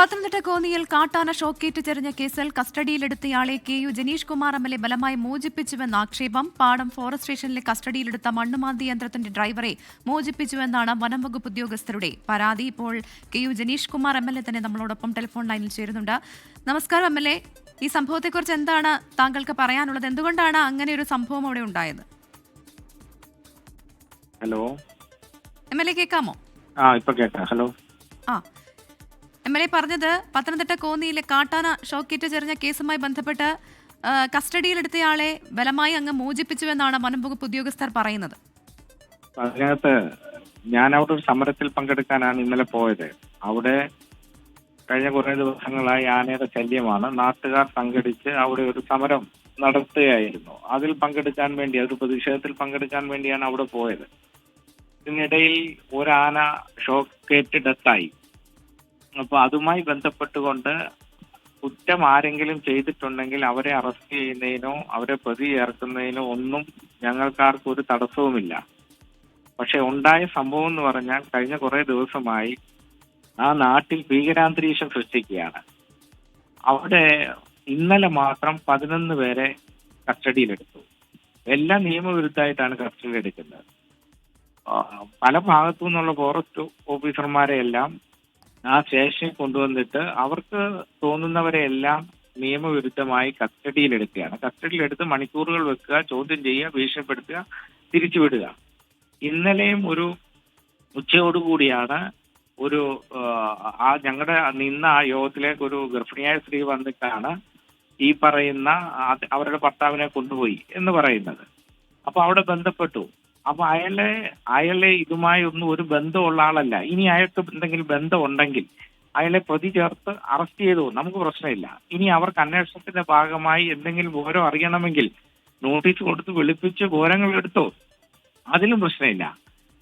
പത്തനംതിട്ട കോന്നിയിൽ കാട്ടാന ഷോക്കേറ്റ് ചെറിഞ്ഞ കേസിൽ കസ്റ്റഡിയിലെടുത്തയാളെ K U Janeesh Kumar M L A ബലമായി മോചിപ്പിച്ചുവെന്ന ആക്ഷേപം. പാടം ഫോറസ്റ്റ് സ്റ്റേഷനിലെ കസ്റ്റഡിയിലെടുത്ത മണ്ണുമാന്തി യന്ത്രത്തിന്റെ ഡ്രൈവറെ മോചിപ്പിച്ചുവെന്നാണ് വനം വകുപ്പ് ഉദ്യോഗസ്ഥരുടെ പരാതി. ഇപ്പോൾ K U Janeesh Kumar M L A തന്നെ നമ്മളോടൊപ്പം ടെലിഫോൺ ലൈനിൽ ചേരുന്നുണ്ട്. നമസ്കാരം എം എൽ എ. ഈ സംഭവത്തെക്കുറിച്ച് എന്താണ് താങ്കൾക്ക് പറയാനുള്ളത്? എന്തുകൊണ്ടാണ് അങ്ങനെ ഒരു സംഭവം അവിടെ ഉണ്ടായത്? ഹലോ. എം എൽ എ കേൾക്കാമോ ആ ഇപ്പൊ കേട്ടോ ഹലോ. ആ എം എൽ എ പറഞ്ഞത് പത്തനംതിട്ട കോന്നിയിലെ കാട്ടാന ഷോക്കേറ്റ് ചെറിഞ്ഞ കേസുമായി ബന്ധപ്പെട്ട് കസ്റ്റഡിയിലെടുത്തയാളെ ബലമായി അങ്ങ് മോചിപ്പിച്ചുവെന്നാണ് വനം വകുപ്പ് ഉദ്യോഗസ്ഥർ പറയുന്നത്. അതിനകത്ത് ഞാൻ അവിടെ ഒരു സമരത്തിൽ പങ്കെടുക്കാനാണ് ഇന്നലെ പോയത്. അവിടെ കഴിഞ്ഞ കുറേ ദിവസങ്ങളായി ആനയുടെ ശല്യമാണ്. നാട്ടുകാർ സംഘടിച്ച് അവിടെ ഒരു സമരം നടത്തുകയായിരുന്നു. അതിൽ പങ്കെടുക്കാൻ വേണ്ടി ഒരു പ്രതിഷേധത്തിൽ പങ്കെടുക്കാൻ വേണ്ടിയാണ് അവിടെ പോയത്. ഇതിനിടയിൽ ഒരാന ഷോക്കേറ്റ് ഡെത്തായി. അപ്പൊ അതുമായി ബന്ധപ്പെട്ടുകൊണ്ട് കുറ്റം ആരെങ്കിലും ചെയ്തിട്ടുണ്ടെങ്കിൽ അവരെ അറസ്റ്റ് ചെയ്യുന്നതിനോ അവരെ പ്രതി ചേർക്കുന്നതിനോ ഒന്നും ഞങ്ങൾക്കാർക്കും ഒരു തടസ്സവുമില്ല. പക്ഷെ ഉണ്ടായ സംഭവം എന്ന് പറഞ്ഞാൽ കഴിഞ്ഞ കുറെ ദിവസമായി ആ നാട്ടിൽ ഭീകരാന്തരീക്ഷം സൃഷ്ടിക്കുകയാണ്. അവിടെ ഇന്നലെ മാത്രം പതിനൊന്ന് പേരെ കസ്റ്റഡിയിലെടുത്തു. എല്ലാം നിയമവിരുദ്ധമായിട്ടാണ് കസ്റ്റഡിയിൽ എടുക്കുന്നത്. പല ഭാഗത്തു നിന്നുള്ള ഫോറസ്റ്റ് ഓഫീസർമാരെ എല്ലാം ആ ശേഷി കൊണ്ടുവന്നിട്ട് അവർക്ക് തോന്നുന്നവരെ എല്ലാം നിയമവിരുദ്ധമായി കസ്റ്റഡിയിലെടുക്കുകയാണ്. കസ്റ്റഡിയിലെടുത്ത് മണിക്കൂറുകൾ വെക്കുക ചോദ്യം ചെയ്യുക ഭീഷണിപ്പെടുത്തുക തിരിച്ചുവിടുക. ഇന്നലെയും ഒരു ഉച്ചയോടുകൂടിയാണ് ഒരു ആ, ഞങ്ങളുടെ നിന്ന ആ യോഗത്തിലേക്ക് ഒരു ഗർഭിണിയായ സ്ത്രീ വന്നിട്ടാണ് ഈ പറയുന്ന അവരുടെ ഭർത്താവിനെ കൊണ്ടുപോയി എന്ന് പറയുന്നത്. അപ്പൊ അവിടെ ബന്ധപ്പെട്ടു. അപ്പൊ അയാളെ അയാളെ ഇതുമായി ഒന്നും ഒരു ബന്ധമുള്ള ആളല്ല. ഇനി അയാൾക്ക് എന്തെങ്കിലും ബന്ധം ഉണ്ടെങ്കിൽ അയാളെ പ്രതി ചേർത്ത് അറസ്റ്റ് ചെയ്തു? നമുക്ക് പ്രശ്നമില്ല. ഇനി അവർക്ക് അന്വേഷണത്തിന്റെ ഭാഗമായി എന്തെങ്കിലും വിവരം അറിയണമെങ്കിൽ നോട്ടീസ് കൊടുത്ത് വിളിപ്പിച്ച് വിവരങ്ങൾ എടുത്തോ? അതിലും പ്രശ്നമില്ല.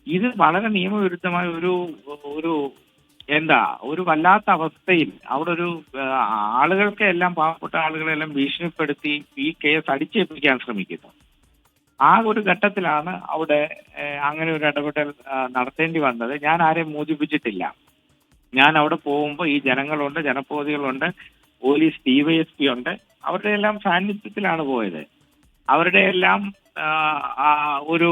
ഇത് വളരെ നിയമവിരുദ്ധമായ ഒരു ഒരു എന്താ ഒരു വല്ലാത്ത അവസ്ഥയിൽ അവിടെ ഒരു ആളുകൾക്കെല്ലാം പാവപ്പെട്ട ആളുകളെല്ലാം ഭീഷണിപ്പെടുത്തി ഈ കേസ് അടിച്ചേൽപ്പിക്കാൻ ശ്രമിക്കുന്നു. ആ ഒരു ഘട്ടത്തിലാണ് അവിടെ അങ്ങനെ ഒരു ഇടപെടൽ നടത്തേണ്ടി വന്നത്. ഞാൻ ആരെയും മോചിപ്പിച്ചിട്ടില്ല. ഞാൻ അവിടെ പോകുമ്പോൾ ഈ ജനങ്ങളുണ്ട് ജനപ്രതികളുണ്ട് പോലീസ് ഡിവൈഎസ്പി ഉണ്ട്. അവരുടെ എല്ലാം സാന്നിധ്യത്തിലാണ് പോയത്. അവരുടെ എല്ലാം ഒരു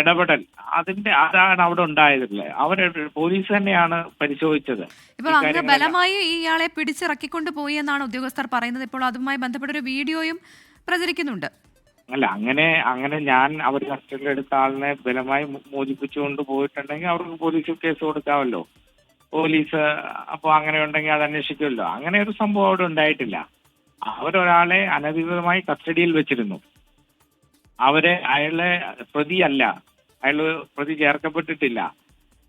ഇടപെടൽ. അതിന്റെ അതാണ് അവിടെ ഉണ്ടായതല്ലേ? അവരെ പോലീസ് തന്നെയാണ് പരിശോധിച്ചത്. ഇപ്പോൾ അങ്ങ് ബലമായി ഇയാളെ പിടിച്ചിറക്കിക്കൊണ്ട് പോയി എന്നാണ് ഉദ്യോഗസ്ഥർ പറയുന്നത്. ഇപ്പോൾ അതുമായി ബന്ധപ്പെട്ട ഒരു വീഡിയോയും പ്രചരിക്കുന്നുണ്ട്. അല്ല അങ്ങനെ അങ്ങനെ ഞാൻ അവർ കസ്റ്റഡിയിലെടുത്ത ആളിനെ ബലമായി മോചിപ്പിച്ചുകൊണ്ട് പോയിട്ടുണ്ടെങ്കിൽ അവർക്ക് പോലീസിൽ കേസ് കൊടുക്കാമല്ലോ. പോലീസ് അപ്പോൾ അങ്ങനെ ഉണ്ടെങ്കിൽ അത് അന്വേഷിക്കുമല്ലോ. അങ്ങനെ ഒരു സംഭവം അവിടെ ഉണ്ടായിട്ടില്ല. അവരൊരാളെ അനധികൃതമായി കസ്റ്റഡിയിൽ വെച്ചിരുന്നു. അവരെ അയാളെ പ്രതിയല്ല അയാൾ പ്രതി ചേർക്കപ്പെട്ടിട്ടില്ല.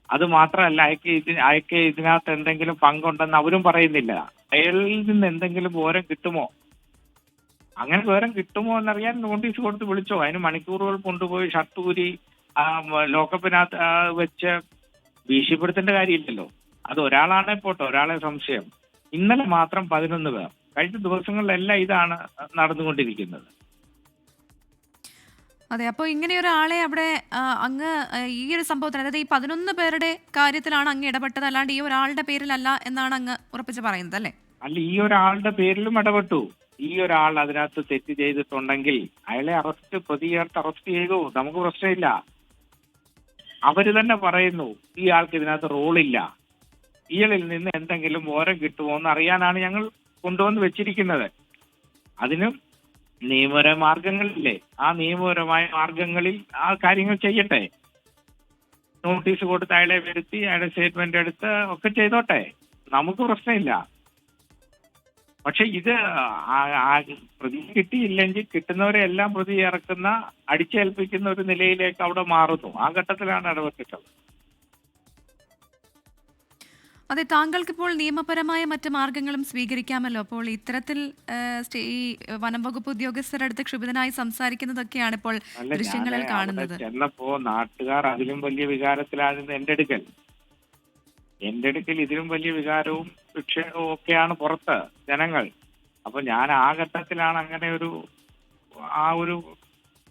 അത് മാത്രമല്ല അയക്ക് ഇതിന് അയക്ക് ഇതിനകത്ത് എന്തെങ്കിലും പങ്കുണ്ടെന്ന് അവരും പറയുന്നില്ല. അയാളിൽ നിന്ന് എന്തെങ്കിലും ഓരം കിട്ടുമോ? അങ്ങനെ വിവരം കിട്ടുമോ എന്നറിയാൻ നോട്ടീസ് കൊടുത്ത് വിളിച്ചോ. അതിന് മണിക്കൂറുകൾ കൊണ്ടുപോയി ഷർട്ട് ഊരി ആ, ലോക്കപ്പിനകത്ത് വെച്ച് ഭീഷണിപ്പെടുത്തേണ്ട കാര്യമില്ലല്ലോ. അത് ഒരാളാണെ പോട്ടെ ഒരാളെ സംശയം. ഇന്നലെ മാത്രം പതിനൊന്ന് പേർ. കഴിഞ്ഞ ദിവസങ്ങളിലെല്ലാം ഇതാണ് നടന്നുകൊണ്ടിരിക്കുന്നത്. അതെ അപ്പോൾ ഇങ്ങനെ ഒരാളെ അവിടെ അങ്ങ് ഈ ഒരു സംഭവത്തിന് അതായത് ഈ പതിനൊന്ന് പേരുടെ കാര്യത്തിലാണ് അങ്ങ് ഇടപെട്ടത് അല്ലാണ്ട് ഈ ഒരാളുടെ പേരിലല്ല എന്നാണ് അങ്ങ് ഉറപ്പിച്ച് പറയുന്നത് അല്ലേ? അല്ല ഈ ഒരാളുടെ പേരിലും ഇടപെട്ടു. ഈ ഒരാൾ അതിനകത്ത് തെറ്റ് ചെയ്തിട്ടുണ്ടെങ്കിൽ അയാളെ അറസ്റ്റ് പ്രതി ചേർത്ത് അറസ്റ്റ് ചെയ്തു. നമുക്ക് പ്രശ്നമില്ല. അവർ തന്നെ പറയുന്നു ഈ ആൾക്ക് ഇതിനകത്ത് റോളില്ല ഇയാളിൽ നിന്ന് എന്തെങ്കിലും ഓരം കിട്ടുമോ എന്ന് അറിയാനാണ് ഞങ്ങൾ കൊണ്ടുവന്ന് വെച്ചിരിക്കുന്നത്. അതിനും നിയമപര മാർഗങ്ങളില്ലേ? ആ നിയമപരമായ മാർഗങ്ങളിൽ ആ കാര്യങ്ങൾ ചെയ്യട്ടെ. നോട്ടീസ് കൊടുത്ത് അയാളെ വരുത്തി അയാളെ സ്റ്റേറ്റ്മെന്റ് എടുത്ത് ഒക്കെ ചെയ്തോട്ടെ. നമുക്ക് പ്രശ്നമില്ല. പക്ഷെ ഇത് പ്രതി കിട്ടിയില്ലെങ്കിൽ കിട്ടുന്നവരെ എല്ലാം പ്രതി ഇറക്കുന്ന അടിച്ചേൽപ്പിക്കുന്ന ഒരു നിലയിലേക്ക് അവിടെ മാറുന്നു. ആ ഘട്ടത്തിലാണ് ഇടപെട്ടിട്ടുള്ളത്. അതെ താങ്കൾക്കിപ്പോൾ നിയമപരമായ മറ്റ് മാർഗങ്ങളും സ്വീകരിക്കാമല്ലോ. അപ്പോൾ ഇത്തരത്തിൽ ഈ വനം വകുപ്പ് ഉദ്യോഗസ്ഥരുടെ അടുത്ത് ക്ഷുഭിതനായി സംസാരിക്കുന്നതൊക്കെയാണ് ഇപ്പോൾ ദൃശ്യങ്ങളിൽ കാണുന്നത്. ചെന്നപ്പോ നാട്ടുകാർ അതിലും വലിയ വികാരത്തിലായിരുന്നു എന്റെ അടുക്കൽ എന്റെ അടുക്കൽ ഇതിലും വലിയ വികാരവും വിക്ഷേപവും ഒക്കെയാണ് പുറത്ത് ജനങ്ങൾ. അപ്പൊ ഞാൻ ആ ഘട്ടത്തിലാണ് അങ്ങനെ ഒരു ആ ഒരു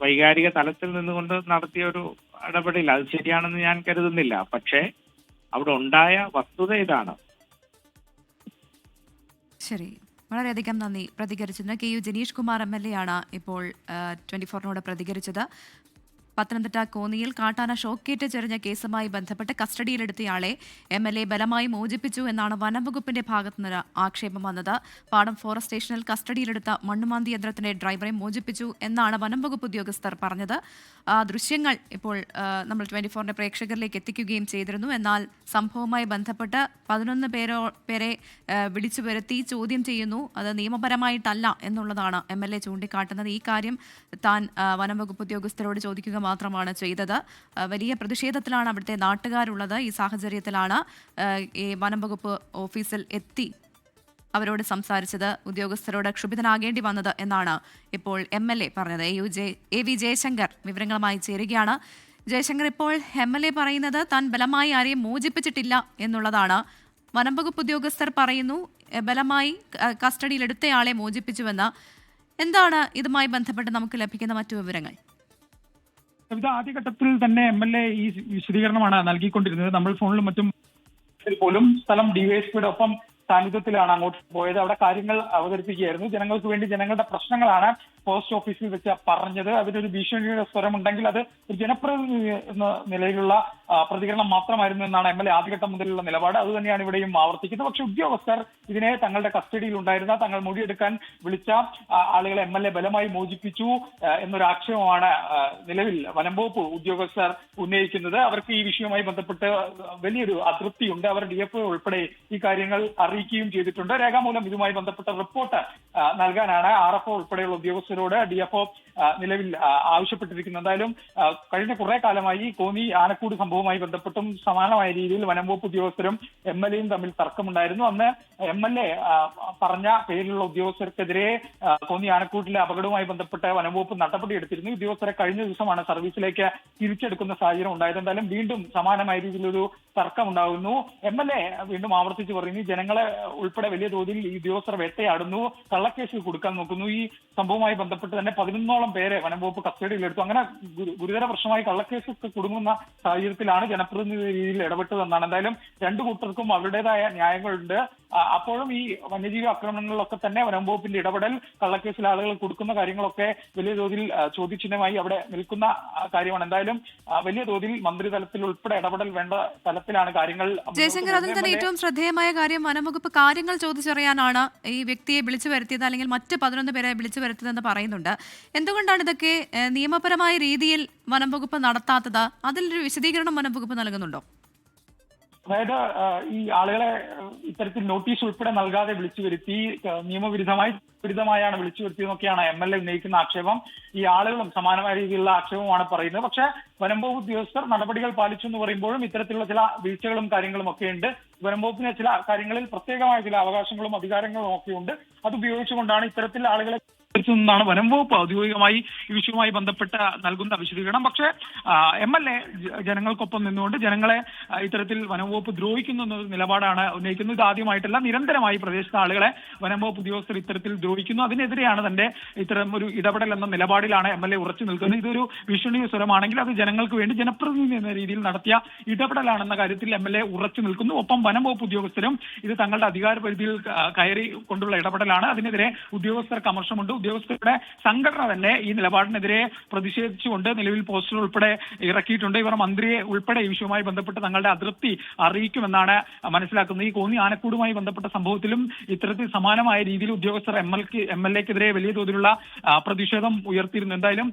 വൈകാരിക തലത്തിൽ നിന്നുകൊണ്ട് നടത്തിയ ഒരു ഇടപെടൽ. അത് ശരിയാണെന്ന് ഞാൻ കരുതുന്നില്ല. പക്ഷേ അവിടെ ഉണ്ടായ വസ്തുത ഇതാണ്. ശരി. വളരെയധികം നന്ദി പ്രതികരിച്ചത് K U Janeesh Kumar M L A ആണ് ഇപ്പോൾ ട്വന്റി ഫോറിനോട് പ്രതികരിച്ചത്. പത്തനംതിട്ട കോന്നിയിൽ കാട്ടാന ഷോക്കേറ്റ് ചെറിഞ്ഞ കേസുമായി ബന്ധപ്പെട്ട് കസ്റ്റഡിയിലെടുത്തയാളെ എം എൽ എ ബലമായി മോചിപ്പിച്ചു എന്നാണ് വനംവകുപ്പിന്റെ ഭാഗത്തുനിന്ന് ആക്ഷേപം വന്നത്. പാടം ഫോറസ്റ്റ് സ്റ്റേഷനിൽ കസ്റ്റഡിയിലെടുത്ത മണ്ണുമാന്തി യന്ത്രത്തിന്റെ ഡ്രൈവറെ മോചിപ്പിച്ചു എന്നാണ് വനംവകുപ്പ് ഉദ്യോഗസ്ഥർ പറഞ്ഞത്. ദൃശ്യങ്ങൾ ഇപ്പോൾ നമ്മൾ ട്വന്റി ഫോറിന്റെ പ്രേക്ഷകരിലേക്ക് എത്തിക്കുകയും ചെയ്തിരുന്നു. എന്നാൽ സംഭവവുമായി ബന്ധപ്പെട്ട് പതിനൊന്ന് പേരോ പേരെ വിളിച്ചു വരുത്തി ചോദ്യം ചെയ്യുന്നു. അത് നിയമപരമായിട്ടല്ല എന്നുള്ളതാണ് എം എൽ എ ചൂണ്ടിക്കാട്ടുന്നത്. ഈ കാര്യം താൻ വനംവകുപ്പ് ഉദ്യോഗസ്ഥരോട് ചോദിക്കുക മാത്രമാണ് ചെയ്തത്. വലിയ പ്രതിഷേധത്തിലാണ് അവിടുത്തെ നാട്ടുകാരുള്ളത്. ഈ സാഹചര്യത്തിലാണ് ഈ ഈ വനംവകുപ്പ് ഓഫീസിൽ എത്തി അവരോട് സംസാരിച്ചത്. ഉദ്യോഗസ്ഥരോട് ക്ഷുഭിതനാകേണ്ടി വന്നത് എന്നാണ് ഇപ്പോൾ എം എൽ എ പറഞ്ഞത്. A U J A V Jayashankar വിവരങ്ങളുമായി ചേരുകയാണ്. ജയശങ്കർ ഇപ്പോൾ എം എൽ എ പറയുന്നത് താൻ ബലമായി ആരെയും മോചിപ്പിച്ചിട്ടില്ല എന്നുള്ളതാണ്. വനംവകുപ്പ് ഉദ്യോഗസ്ഥർ പറയുന്നു ബലമായി കസ്റ്റഡിയിലെടുത്തയാളെ മോചിപ്പിച്ചുവെന്ന്. എന്താണ് ഇതുമായി ബന്ധപ്പെട്ട് നമുക്ക് ലഭിക്കുന്ന മറ്റു വിവരങ്ങൾ? കവിത ആദ്യഘട്ടത്തിൽ തന്നെ എം എൽ എ ഈ വിശദീകരണമാണ് നൽകിക്കൊണ്ടിരുന്നത്. നമ്മൾ ഫോണിലും മറ്റും പോലും സ്ഥലം ഡിവൈഎസ്പിയുടെ ഒപ്പം സാന്നിധ്യത്തിലാണ് അങ്ങോട്ട് പോയത്. അവിടെ കാര്യങ്ങൾ അവതരിപ്പിക്കുകയായിരുന്നു. ജനങ്ങൾക്ക് വേണ്ടി ജനങ്ങളുടെ പ്രശ്നങ്ങളാണ് പോസ്റ്റ് ഓഫീസിൽ വെച്ച് പറഞ്ഞത് അതിനൊരു ഭീഷണിയുടെ സ്വരമുണ്ടെങ്കിൽ അത് ഒരു ജനപ്രതിനിധി എന്ന നിലയിലുള്ള പ്രതികരണം മാത്രമായിരുന്നു എന്നാണ് എം എൽ എ ആദ്യഘട്ടം മുതലുള്ള നിലപാട്. അതുതന്നെയാണ് ഇവിടെയും ആവർത്തിക്കുന്നത്. പക്ഷെ ഉദ്യോഗസ്ഥർ ഇതിനെ തങ്ങളുടെ കസ്റ്റഡിയിൽ ഉണ്ടായിരുന്ന തങ്ങൾ മൊഴിയെടുക്കാൻ വിളിച്ച ആളുകളെ എം എൽ എ ബലമായി മോചിപ്പിച്ചു എന്നൊരു ആക്ഷേപമാണ് നിലവിൽ വനംവകുപ്പ് ഉദ്യോഗസ്ഥർ ഉന്നയിക്കുന്നത്. അവർക്ക് ഈ വിഷയവുമായി ബന്ധപ്പെട്ട് വലിയൊരു അതൃപ്തിയുണ്ട്. അവർ ഡി എഫ് ഉൾപ്പെടെ ഈ കാര്യങ്ങൾ അറിയിക്കുകയും ചെയ്തിട്ടുണ്ട്. രേഖാമൂലം ഇതുമായി ബന്ധപ്പെട്ട റിപ്പോർട്ട് നൽകാനാണ് ആർ എഫ് ഒ ഉൾപ്പെടെയുള്ള ഉദ്യോഗസ്ഥരോട് ഡി എഫ് ഒ നിലവിൽ ആവശ്യപ്പെട്ടിരിക്കുന്നു. എന്തായാലും കഴിഞ്ഞ കുറെ കാലമായി കോന്നി ആനക്കൂട് സംഭവവുമായി ബന്ധപ്പെട്ടും സമാനമായ രീതിയിൽ വനംവകുപ്പ് ഉദ്യോഗസ്ഥരും എം എൽ എയും തമ്മിൽ തർക്കമുണ്ടായിരുന്നു. അന്ന് എം എൽ എ പറഞ്ഞ പേരിലുള്ള ഉദ്യോഗസ്ഥർക്കെതിരെ കോന്നി ആനക്കൂട്ടിലെ അപകടവുമായി ബന്ധപ്പെട്ട് വനംവകുപ്പ് നടപടി എടുത്തിരുന്നു. ഉദ്യോഗസ്ഥരെ കഴിഞ്ഞ ദിവസമാണ് സർവീസിലേക്ക് തിരിച്ചെടുക്കുന്ന സാഹചര്യം ഉണ്ടായത്. എന്തായാലും വീണ്ടും സമാനമായ രീതിയിലൊരു തർക്കം ഉണ്ടാകുന്നു എം എൽ എ വീണ്ടും ആവർത്തിച്ച് പറയുന്നു ജനങ്ങളെ ഉൾപ്പെടെ വലിയ തോതിൽ ഈ ഉദ്യോഗസ്ഥർ വേട്ടയാടുന്നു കള്ളക്കേസിൽ കൊടുക്കാൻ നോക്കുന്നു. ഈ സംഭവവുമായി ബന്ധപ്പെട്ട് തന്നെ പതിനൊന്നോളം പേരെ വനംവകുപ്പ് കസ്റ്റഡിയിലെടുത്തു അങ്ങനെ ഗുരു- ഗുരുതര പ്രശ്നമായി കള്ളക്കേസൊക്കെ കുടുങ്ങുന്ന സാഹചര്യത്തിലാണ് ജനപ്രതിനിധി രീതിയിൽ ഇടപെട്ടതെന്നാണ്. എന്തായാലും രണ്ടു കൂട്ടർക്കും അവരുടേതായ ന്യായങ്ങളുണ്ട്. അപ്പോഴും ഈ വന്യജീവി ആക്രമണങ്ങളിലൊക്കെ തന്നെ വനംവകുപ്പിന്റെ ഇടപെടൽ കള്ളക്കേസിൽ ആളുകൾ കൊടുക്കുന്ന കാര്യങ്ങളൊക്കെ വലിയ തോതിൽ ചോദ്യചിഹ്നമായി അവിടെ നിൽക്കുന്ന കാര്യമാണ്. എന്തായാലും വലിയ തോതിൽ മന്ത്രി തലത്തിൽ ഉൾപ്പെടെ ഇടപെടൽ വേണ്ട തലത്തിലാണ് കാര്യങ്ങൾ ജയശങ്കർ അതിൽ തന്നെ ഏറ്റവും ശ്രദ്ധേയമായ കാര്യം വനംവകുപ്പ് കാര്യങ്ങൾ ചോദിച്ചറിയാനാണ് ഈ വ്യക്തിയെ വിളിച്ചു വരുത്തിയത് അല്ലെങ്കിൽ മറ്റ് പതിനൊന്ന് പേരെ വിളിച്ചു വരുത്തിയതെന്ന് പറയുന്നുണ്ട്. എന്തുകൊണ്ടാണ് ഇതൊക്കെ നിയമപരമായ രീതിയിൽ വനംവകുപ്പ് നടത്താത്തത്? അതിലൊരു വിശദീകരണം വനംവകുപ്പ് നൽകുന്നുണ്ടോ? അതായത് ഈ ആളുകളെ ഇത്തരത്തിൽ നോട്ടീസ് ഉൾപ്പെടെ നൽകാതെ വിളിച്ചു വരുത്തി നിയമവിരുദ്ധമായി വിരുദ്ധമായാണ് വിളിച്ചു വരുത്തിയെന്നൊക്കെയാണ് എം എൽ എ ഉന്നയിക്കുന്ന ആക്ഷേപം. ഈ ആളുകളും സമാനമായ രീതിയിലുള്ള ആക്ഷേപമാണ് പറയുന്നത്. പക്ഷെ വനംവകുപ്പ് ഉദ്യോഗസ്ഥർ നടപടികൾ പാലിച്ചു എന്ന് പറയുമ്പോഴും ഇത്തരത്തിലുള്ള ചില വീഴ്ചകളും കാര്യങ്ങളും ഒക്കെ ഉണ്ട്. വനംവകുപ്പിന് ചില കാര്യങ്ങളിൽ പ്രത്യേകമായ ചില അവകാശങ്ങളും അധികാരങ്ങളും ഒക്കെ ഉണ്ട്. അത് ഉപയോഗിച്ചുകൊണ്ടാണ് ഇത്തരത്തിൽ ആളുകളെ ാണ് വനം വകുപ്പ് ഔദ്യോഗികമായി ഈ വിഷയവുമായി ബന്ധപ്പെട്ട് നൽകുന്ന വിശദീകരണം. പക്ഷേ എം എൽ എ ജനങ്ങൾക്കൊപ്പം നിന്നുകൊണ്ട് ജനങ്ങളെ ഇത്തരത്തിൽ വനം വകുപ്പ് ദ്രോഹിക്കുന്നു എന്ന നിലപാടാണ് ഉന്നയിക്കുന്നത്. ഇത് ആദ്യമായിട്ടല്ല. നിരന്തരമായി പ്രദേശത്തെ ആളുകളെ വനം വകുപ്പ് ഉദ്യോഗസ്ഥർ ഇത്തരത്തിൽ ദ്രോഹിക്കുന്നു. അതിനെതിരെയാണ് തന്റെ ഇത്തരം ഒരു ഇടപെടൽ എന്ന നിലപാടിലാണ് എം എൽ എ ഉറച്ചു നിൽക്കുന്നത്. ഇതൊരു ഭീഷണി സ്വരമാണെങ്കിൽ അത് ജനങ്ങൾക്ക് വേണ്ടി ജനപ്രതിനിധി എന്ന രീതിയിൽ നടത്തിയ ഇടപെടലാണെന്ന കാര്യത്തിൽ എം എൽ എ ഉറച്ചു നിൽക്കുന്നു. ഒപ്പം വനം വകുപ്പ് ഉദ്യോഗസ്ഥരും ഇത് തങ്ങളുടെ അധികാര പരിധിയിൽ കയറി കൊണ്ടുള്ള ഇടപെടലാണ്. അതിനെതിരെ ഉദ്യോഗസ്ഥർക്ക് അമർഷമുണ്ട്. ഉദ്യോഗസ്ഥരുടെ സംഘടന തന്നെ ഈ നിലപാടിനെതിരെ പ്രതിഷേധിച്ചുകൊണ്ട് നിലവിൽ പോസ്റ്റർ ഉൾപ്പെടെ ഇറക്കിയിട്ടുണ്ട്. ഇവർ മന്ത്രിയെ ഉൾപ്പെടെ ഈ വിഷയവുമായി ബന്ധപ്പെട്ട് തങ്ങളുടെ അതൃപ്തി അറിയിക്കുമെന്നാണ് മനസ്സിലാക്കുന്നത്. ഈ കോന്നി ആനക്കൂടുമായി ബന്ധപ്പെട്ട സംഭവത്തിലും ഇത്തരത്തിൽ സമാനമായ രീതിയിൽ ഉദ്യോഗസ്ഥർ എം എൽ എം എൽ എക്കെതിരെ വലിയ തോതിലുള്ള പ്രതിഷേധം ഉയർത്തിയിരുന്നു. എന്തായാലും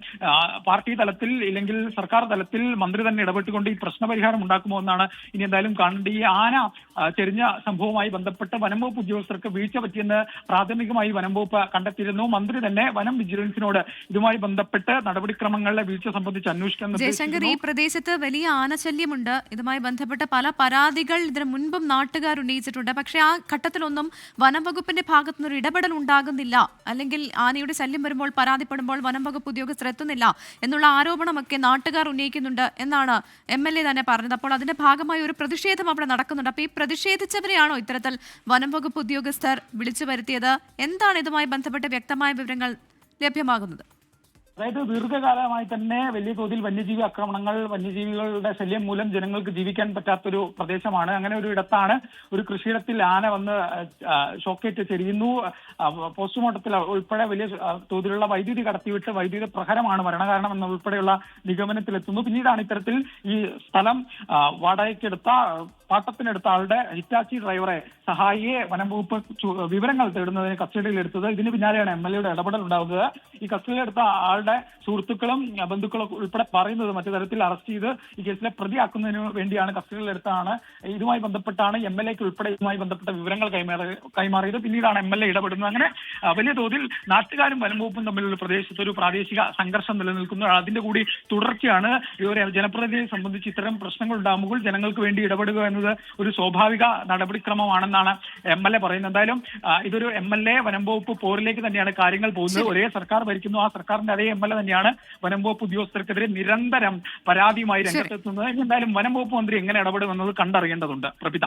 പാർട്ടി തലത്തിൽ ഇല്ലെങ്കിൽ സർക്കാർ തലത്തിൽ മന്ത്രി തന്നെ ഇടപെട്ടുകൊണ്ട് ഈ പ്രശ്നപരിഹാരം ഉണ്ടാക്കുമോ എന്നാണ് ഇനി എന്തായാലും കാണേണ്ടത്. ഈ ആന ചെരിഞ്ഞ സംഭവവുമായി ബന്ധപ്പെട്ട് വനം വകുപ്പ് ഉദ്യോഗസ്ഥർക്ക് വീഴ്ച പറ്റിയെന്ന് പ്രാഥമികമായി വനം വകുപ്പ് കണ്ടെത്തിയിരുന്നു. മന്ത്രി തന്നെ വനം വിജിലൻസിനോട് ഇതുമായി ബന്ധപ്പെട്ട് നടപടിക്രമങ്ങളിലെ വീഴ്ച സംബന്ധിച്ച് അന്വേഷിക്കാൻ ജയശങ്കർ ഈ പ്രദേശത്ത് വലിയ ആനശല്യമുണ്ട്. ഇതുമായി ബന്ധപ്പെട്ട പല പരാതികൾ ഇതിനു മുൻപും നാട്ടുകാർ ഉന്നയിച്ചിട്ടുണ്ട്. പക്ഷേ ആ ഘട്ടത്തിലൊന്നും വനം വകുപ്പിന്റെ ഭാഗത്തുനിന്ന് ഒരു ഇടപെടൽ ഉണ്ടാകുന്നില്ല. അല്ലെങ്കിൽ ആനയുടെ ശല്യം വരുമ്പോൾ പരാതിപ്പെടുമ്പോൾ വനം വകുപ്പ് ഉദ്യോഗസ്ഥർ എത്തുന്നില്ല എന്നുള്ള ആരോപണമൊക്കെ നാട്ടുകാർ ഉന്നയിക്കുന്നുണ്ട് എന്നാണ് എം എൽ എ തന്നെ പറഞ്ഞത്. അപ്പോൾ അതിന്റെ ഭാഗമായി ഒരു പ്രതിഷേധം അവിടെ നടക്കുന്നുണ്ട്. അപ്പോൾ ഈ പ്രതിഷേധിച്ചവരെയാണോ ഇത്തരത്തിൽ വനം വകുപ്പ് ഉദ്യോഗസ്ഥർ വിളിച്ചു വരുത്തിയത്? എന്താണ് ഇതുമായി ബന്ധപ്പെട്ട് വ്യക്തമായ വിവരങ്ങൾ ലഭ്യമാകുന്നത് അതായത് ദീർഘകാലമായി തന്നെ വലിയ തോതിൽ വന്യജീവി ആക്രമണങ്ങൾ വന്യജീവികളുടെ ശല്യം മൂലം ജനങ്ങൾക്ക് ജീവിക്കാൻ പറ്റാത്തൊരു പ്രദേശമാണ്. അങ്ങനെ ഒരു ഇടത്താണ് ഒരു കൃഷിയിടത്തിൽ ആന വന്ന് ഷോക്കേറ്റ് ചെരിയുന്നു. പോസ്റ്റ്മോർട്ടത്തിൽ ഉൾപ്പെടെ വലിയ തോതിലുള്ള വൈദ്യുതി കടത്തിവിട്ട് വൈദ്യുതി പ്രഹരമാണ് മരണകാരണം എന്ന ഉൾപ്പെടെയുള്ള നിഗമനത്തിലെത്തുന്നു. പിന്നീടാണ് ഇത്തരത്തിൽ ഈ സ്ഥലം വാടകയ്ക്കെടുത്ത പാട്ടത്തിനെടുത്ത ആളുടെ ഹിറ്റാച്ചി ഡ്രൈവറെ സഹായിയെ വനം വകുപ്പ് വിവരങ്ങൾ തേടുന്നതിന് കസ്റ്റഡിയിൽ എടുത്തത് ഇതിന് പിന്നാലെയാണ് എം എൽ എയുടെ ഇടപെടൽ ഉണ്ടാകുന്നത് ഈ കസ്റ്റഡിയിലെടുത്ത ആളുടെ സുഹൃത്തുക്കളും ആ, ബന്ധുക്കളും ഉൾപ്പെടെ പറയുന്നത് മറ്റു തരത്തിൽ അറസ്റ്റ് ചെയ്ത് ഈ കേസിലെ പ്രതിയാക്കുന്നതിന് വേണ്ടിയാണ് കസ്റ്റഡിയിലെടുത്താണ് ഇതുമായി ബന്ധപ്പെട്ടാണ് എം എൽ എക്ക് ഉൾപ്പെടെ ഇതുമായി ബന്ധപ്പെട്ട വിവരങ്ങൾ കൈമാറി കൈമാറിയത്. പിന്നീടാണ് എം എൽ എ ഇടപെടുന്നത്. അങ്ങനെ വലിയ തോതിൽ നാട്ടുകാരും വനംവകുപ്പും തമ്മിലുള്ള പ്രദേശത്ത് ഒരു പ്രാദേശിക സംഘർഷം നിലനിൽക്കുന്നു. അതിന്റെ കൂടി തുടർച്ചയാണ് ഇവരെ ഒരു ജനപ്രതിനിധിയെ സംബന്ധിച്ച് ഇത്തരം പ്രശ്നങ്ങൾ ഉണ്ടാകുമ്പോൾ ജനങ്ങൾക്ക് വേണ്ടി ഇടപെടുക എന്നത് ഒരു സ്വാഭാവിക നടപടിക്രമമാണെന്നാണ് എം എൽ എ പറയുന്നത്. എന്തായാലും ഇതൊരു എം എൽ എ വനംവകുപ്പ് പോരിലേക്ക് തന്നെയാണ് കാര്യങ്ങൾ പോകുന്നത്. ഒരേ സർക്കാർ ഭരിക്കുന്നു. ആ സർക്കാരിന്റെ അതേ എം എൽ എ തന്നെയാണ് വനം വകുപ്പ് ഉദ്യോഗസ്ഥർക്കെതിരെ നിരന്തരം പരാതിയുമായി രംഗത്തെത്തുന്നത്. എന്തായാലും വനം വകുപ്പ് മന്ത്രി എങ്ങനെ ഇടപെടുമെന്നത് കണ്ടറിയേണ്ടതുണ്ട്. പ്രഭിത.